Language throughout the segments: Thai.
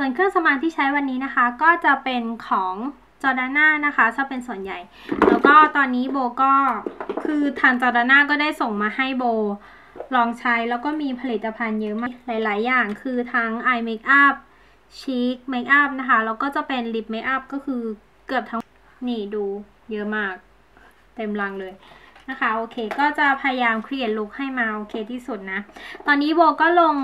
ส่วนเครื่องสมางที่ใช้วันนี้นะคะ ก็จะเป็นของจอร์ดาน่านะคะจะเป็นส่วนใหญ่ แล้วก็ตอนนี้โบก็คือทางจอร์ดาน่าก็ได้ส่งมาให้โบลองใช้แล้วก็มีผลิตภัณฑ์เยอะมากหลาย ๆ อย่าง คือทั้ง eye makeup cheek makeup นะคะ แล้วก็จะเป็น lip makeup ก็คือเกือบทั้งนี่ดูเยอะมาก เต็มรังเลยนะคะ โอเค ก็จะพยายามเครียดลุคให้มาโอเคที่สุดนะ ตอนนี้โบก็ลง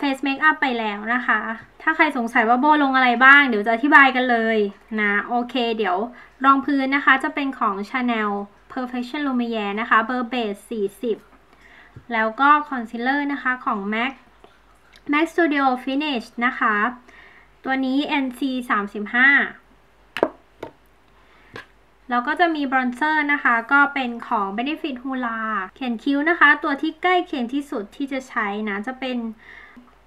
face makeup ไปแล้วนะคะ ถ้าใครสงสัยว่าโบลงอะไรบ้าง เดี๋ยวจะอธิบายกันเลยนะ โอเค เดี๋ยวรองพื้นนะคะ จะเป็นของ Chanel Perfection Lumiere นะคะ เบอร์เบส40 แล้วก็คอนซีลเลอร์นะคะของ MAC MAC Studio Finish นะคะ ตัวนี้ NC 35 แล้วก็จะมีบรอนเซอร์นะคะ ก็เป็นของ Benefit Hoola เขียนคิ้วนะคะ ตัวที่ใกล้เคียงที่สุดที่จะใช้นะ จะเป็น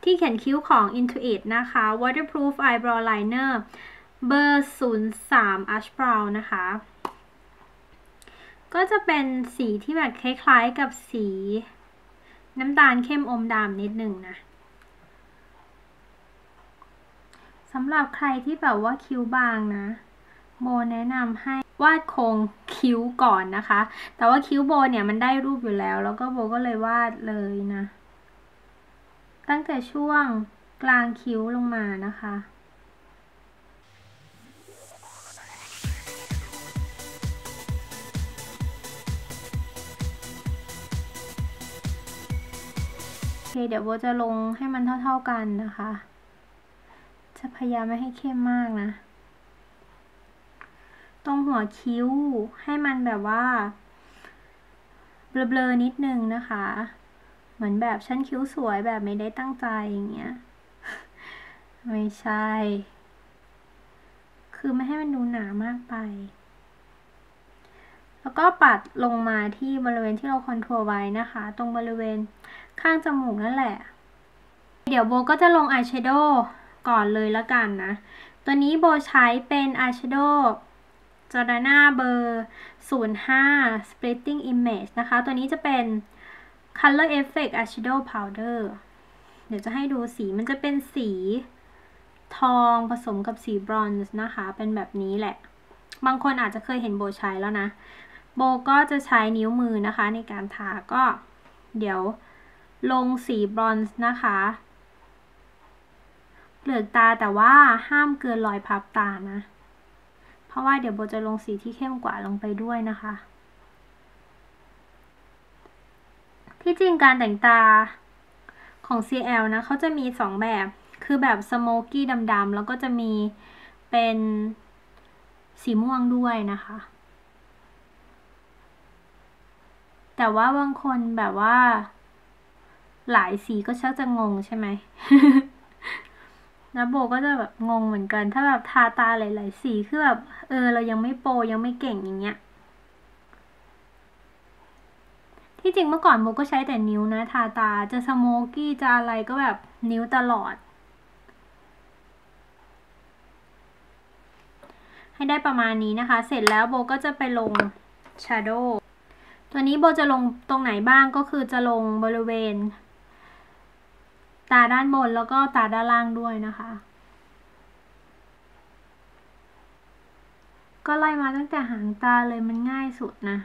ที่เขียนคิ้วของ Intuit นะคะ Waterproof Eyebrow Liner เบอร์ 03 Ash Brown นะคะ ก็จะเป็นสีที่แบบคล้ายๆกับสีน้ำตาลเข้มอมดำนิดหนึ่งนะสำหรับใครที่แบบว่าคิ้วบางนะ โบแนะนำให้วาดโครงคิ้วก่อนนะคะ แต่ว่าคิ้วโบเนี่ยมันได้รูปอยู่แล้ว แล้วก็โบก็เลยวาดเลยนะ ตั้งแต่ช่วงกลางคิ้วลงมานะคะโอเคเดี๋ยวโบจะลงให้มันเท่า ๆกันนะคะ จะพยายามไม่ให้เข้มมากนะ ตรงหัวคิ้วให้มันแบบว่า เบลอๆนิดนึงนะคะ เหมือนแบบชั้นคิ้วสวยแบบไม่ได้ตั้งใจอย่างเงี้ย ไม่ใช่ คือไม่ให้มันดูหนามากไป แล้วก็ปัดลงมาที่บริเวณที่เราคอนโทรลไว้นะคะ ตรงบริเวณข้างจมูกนั่นแหละ เดี๋ยวโบก็จะลงอายแชโดว์ก่อนเลยละกันนะ ตัวนี้โบใช้เป็นอายแชโดว์จอร์ดาน่าเบอร์ 05 splitting image นะคะ ตัวนี้จะเป็น color effect eyeshadow powder เดี๋ยวจะให้ดูสีมันจะเป็นสีทองผสมกับสีบรอนซ์นะคะ เป็นแบบนี้แหละ บางคนอาจจะเคยเห็นโบใช้แล้วนะ โบก็จะใช้นิ้วมือนะคะในการทาก็ เดี๋ยวลงสีบรอนซ์นะคะเปลือกตาแต่ว่าห้ามเกินรอยพับตานะ เพราะว่าเดี๋ยวโบจะลงสีที่เข้มกว่าลงไปด้วยนะคะ ที่จริงการแต่งตาของ CL นะเขาจะมีสองแบบ คือแบบสโมกี้ดำๆ แล้วก็จะมีเป็นสีม่วงด้วยนะคะ แต่ว่าบางคนแบบว่า หลายสีก็ชักจะงงใช่ไหมแล้วโบก็จะแบบงงเหมือนกัน ถ้าแบบทาตาหลาย ๆ สีคือแบบเออ เรายังไม่โปรยังไม่เก่งอย่างเงี้ย ที่จริงเมื่อก่อนโบก็ใช้แต่นิ้วนะ ทาตาจะสโมกี้จะอะไรก็แบบนิ้วตลอด ให้ได้ประมาณนี้นะคะ เสร็จแล้วโบก็จะไปลงชาร์โดตัวนี้โบจะลงตรงไหนบ้างก็คือจะลงบริเวณ ตาด้านบนแล้วก็ตาด้านล่างด้วยนะคะ ก็ไล่มาตั้งแต่หางตาเลยมันง่ายสุดนะ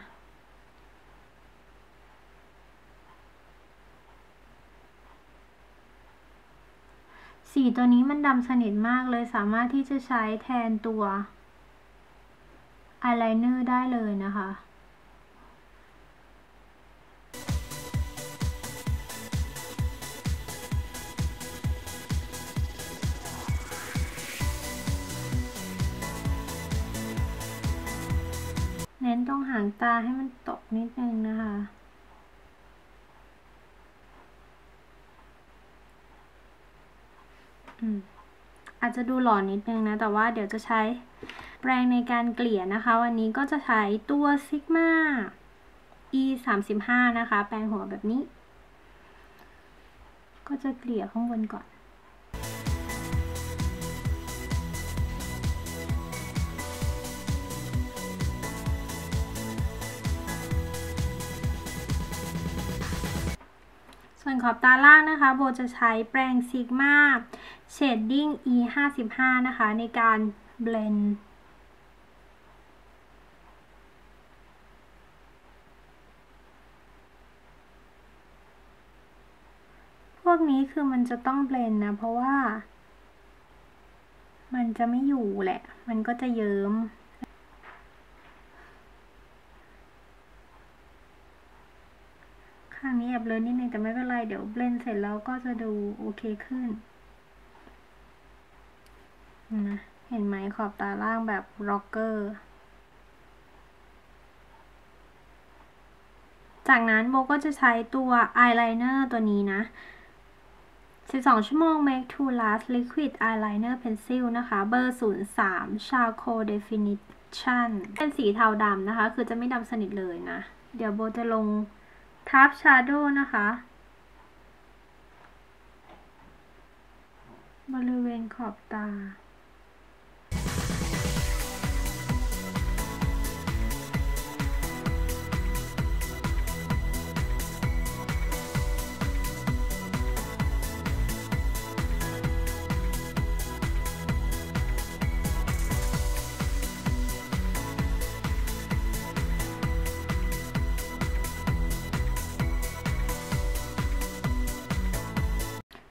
สีตัวนี้มันดำสนิทมากเลยสามารถที่จะใช้แทนตัวอายไลเนอร์ได้เลยนะคะ เน้นตรงหางตาให้มันตกนิดนึงนะคะ อาจจะดูหลอนนิดนึงนะ แต่ว่าเดี๋ยวจะใช้แปรงในการเกลี่ยนะคะ วันนี้ก็จะใช้ตัว Sigma E 3 5นะคะ แปรงหัวแบบนี้ ก็จะเกลี่ยข้างบนก่อนส่วนขอบตาล่างนะคะ โบจะใช้แปรงซิกมา เชดดิ้ง e 5 5นะคะ ในการเบลนด์พวกนี้คือมันจะต้องเบลนด์นะ เพราะว่า มันจะไม่อยู่แหละ มันก็จะเยิ้มข้างนี้แอบเลนนิดนึงแต่ไม่เป็นไร เดี๋ยวเบลนด์เสร็จแล้วก็จะดูโอเคขึ้น นะเห็นไหมขอบตาล่างแบบร็อกเกอร์ จากนั้นโบก็จะใช้ตัวอายไลเนอร์ตัวนี้นะ 12 ชั่วโมง Make to Last Liquid Eyeliner Pencil นะคะ เบอร์ 03 Charcoal Definition เป็นสีเทาดำนะคะ คือจะไม่ดำสนิทเลยนะ เดี๋ยวโบจะลงทับชาร์โดนะคะบริเวณขอบตา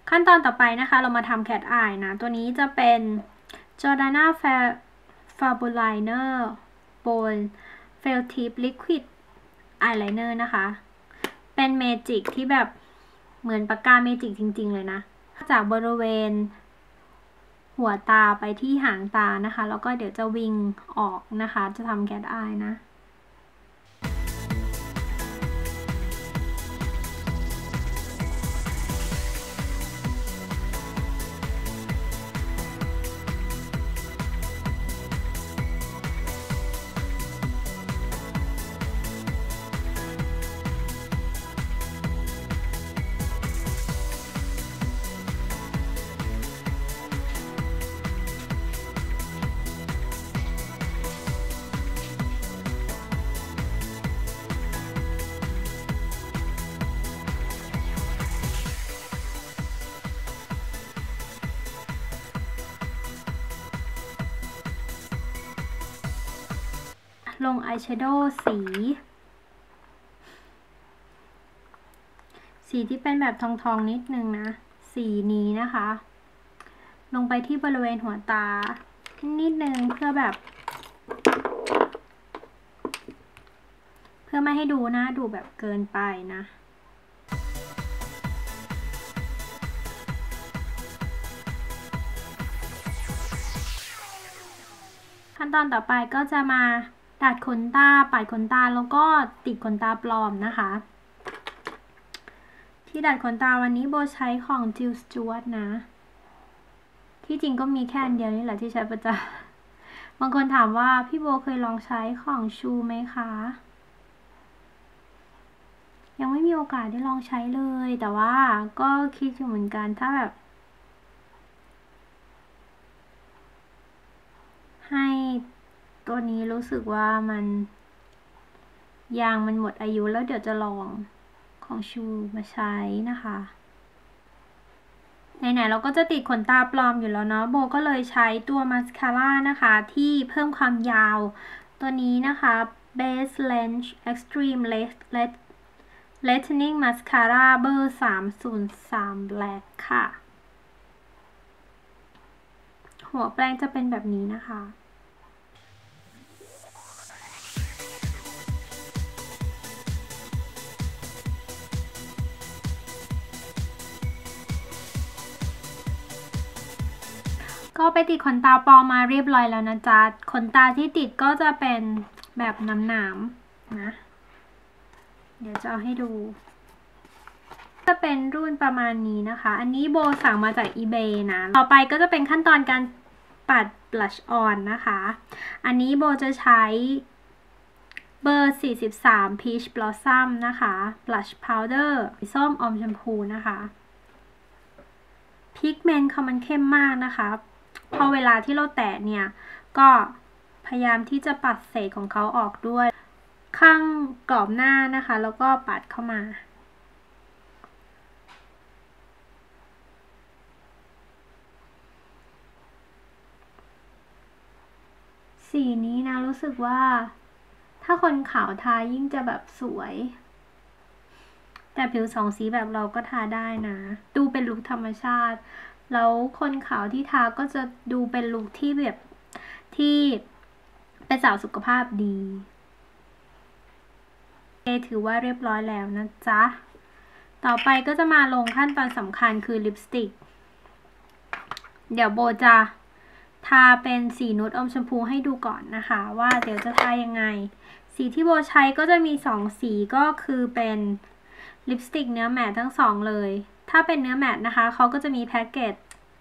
ขั้นตอนต่อไปนะคะ เรามาทำแคทอายนะ ตัวนี้จะเป็น Jordana Fabuliner Bone Fail Tip Liquid Eyeliner นะคะ เป็นเมจิกที่แบบเหมือนปากกาเมจิกจริง ๆ เลยนะ จากบริเวณหัวตาไปที่หางตานะคะ แล้วก็เดี๋ยวจะวิงออกนะคะ จะทำแคทอายนะ ลงอายแชโดว์สี สีที่เป็นแบบทองทองนิดนึงนะ สีนี้นะคะ ลงไปที่บริเวณหัวตา นิดนึงเพื่อแบบ เพื่อไม่ให้ดูนะดูแบบเกินไปนะขั้นตอนต่อไปก็จะมา ดัดขนตาปัดขนตาแล้วก็ติดขนตาปลอมนะคะ ที่ดัดขนตาวันนี้โบใช้ของจิลสจวตนะ ที่จริงก็มีแค่อันเดียวนี่แหละที่ใช้ประจำบางคนถามว่าพี่โบเคยลองใช้ของชูไหมคะยังไม่มีโอกาสได้ลองใช้เลย แต่ว่าก็คิดอยู่เหมือนกันถ้าแบบ ให้ ตัวนี้รู้สึกว่ามัน ยางมันหมดอายุแล้วเดี๋ยวจะลองของชูมาใช้นะคะไหนๆเราก็จะติดขนตาปลอมอยู่แล้วเนาะโบก็เลยใช้ตัวมาสคาร่านะคะ ที่เพิ่มความยาว ตัวนี้นะคะ Base Length Extreme Lightening Mascara เบอร์ 303 Black ค่ะ หัวแปรงจะเป็นแบบนี้นะคะ ก็ไปติดขนตาปลอมมาเรียบร้อยแล้วนะจ๊ะ ขนตาที่ติดก็จะเป็นแบบหนามๆนะ เดี๋ยวจะเอาให้ดู จะเป็นรุ่นประมาณนี้นะคะ อันนี้โบสั่งมาจาก eBay นะ ต่อไปก็จะเป็นขั้นตอนการปัด blush on นะคะ อันนี้โบจะใช้เบอร์ 43 peach blossom นะคะ blush powder ส้มอมชมพูนะคะพิกเมนต์เขามันเข้มมากนะคะ พอเวลาที่เราแตะเนี่ย ก็พยายามที่จะปัดเศษของเขาออกด้วย ข้างกรอบหน้านะคะ แล้วก็ปัดเข้ามาสีนี้นะรู้สึกว่า ถ้าคนขาวทายิ่งจะแบบสวย แต่ผิวสองสีแบบเราก็ทาได้นะ ดูเป็นลุคธรรมชาติ แล้วคนขาวที่ทาก็จะดูเป็นลุคที่แบบที่เป็นสาวสุขภาพดีโอถือว่าเรียบร้อยแล้วนะจ๊ะ ต่อไปก็จะมาลงขั้นตอนสำคัญคือลิปสติก เดี๋ยวโบจะทาเป็นสีนุดอมชมพูให้ดูก่อนนะคะ ว่าเดี๋ยวจะทายังไง สีที่โบใช้ก็จะมีสองสีก็คือเป็นลิปสติกเนื้อแมตทั้งสองเลย ถ้าเป็นเนื้อแมตนะคะเขาก็จะมีแพ็กเกจ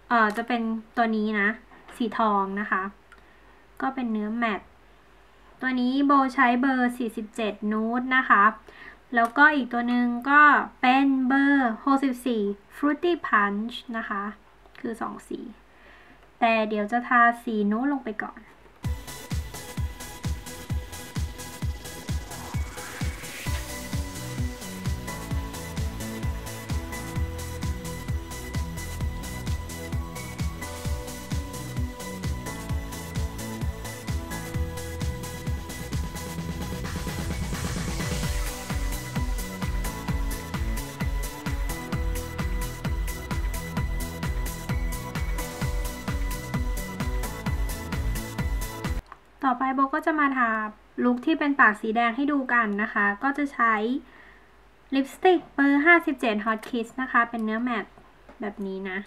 เอ่อจะเป็นตัวนี้นะ สีทองนะคะ ก็เป็นเนื้อแมตตัวนี้โบใช้เบอร์ 47 นูดนะคะ แล้วก็อีกตัวหนึ่งก็เป็นเบอร์ 64 Fruity Punch นะคะ คือ 2 สี แต่เดี๋ยวจะทาสีนู้นลงไปก่อน ต่อไปโบก็จะมาทาลุคที่เป็นปากสีแดงให้ดูกันนะคะ ก็จะใช้ลิปสติกเบอร์ 57 Hot Kiss นะคะ เป็นเนื้อแมตแบบนี้นะ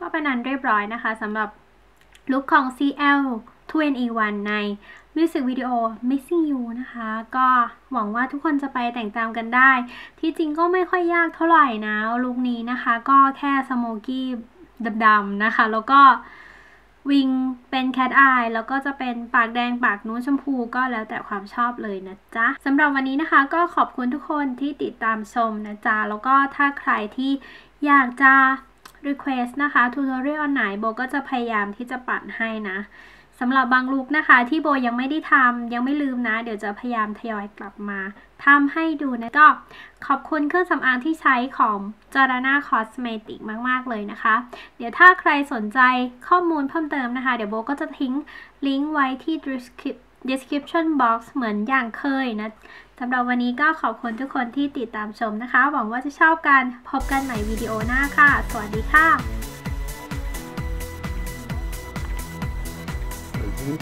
ก็เป็นอันเรียบร้อยนะคะสำหรับลุคของ CL 2NE1 ในมิวสิกวิดีโอ Missing You นะคะ ก็หวังว่าทุกคนจะไปแต่งตามกันได้ ที่จริงก็ไม่ค่อยยากเท่าไหร่นะลุคนี้นะคะ ก็แค่สโมกี้ดำๆนะคะ แล้วก็วิงเป็นแคทอายแล้วก็จะเป็นปากแดงปากนู้นชมพูก็แล้วแต่ความชอบเลยนะจ๊ะสำหรับวันนี้นะคะ ก็ขอบคุณทุกคนที่ติดตามชมนะจ๊ะ แล้วก็ถ้าใครที่อยากจะ request นะคะ tutorial อันไหนโบก็จะพยายามที่จะปั่นให้นะ สำหรับบางลุกนะคะ ที่โบยังไม่ได้ทำยังไม่ลืมนะ เดี๋ยวจะพยายามทยอยกลับมาทำให้ดูนะก็ขอบคุณเครื่องสำอางที่ใช้ของจารานาคอสเมติกมาก ๆ เลยนะคะ เดี๋ยวถ้าใครสนใจข้อมูลเพิ่มเติมนะคะ เดี๋ยวโบก็จะทิ้งลิงก์ไว้ที่ description box เหมือนอย่างเคยนะสำหรับวันนี้ก็ขอบคุณทุกคนที่ติดตามชมนะคะ หวังว่าจะชอบกันพบกันใหม่วิดีโอหน้าค่ะ สวัสดีค่ะ God.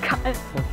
God. What the?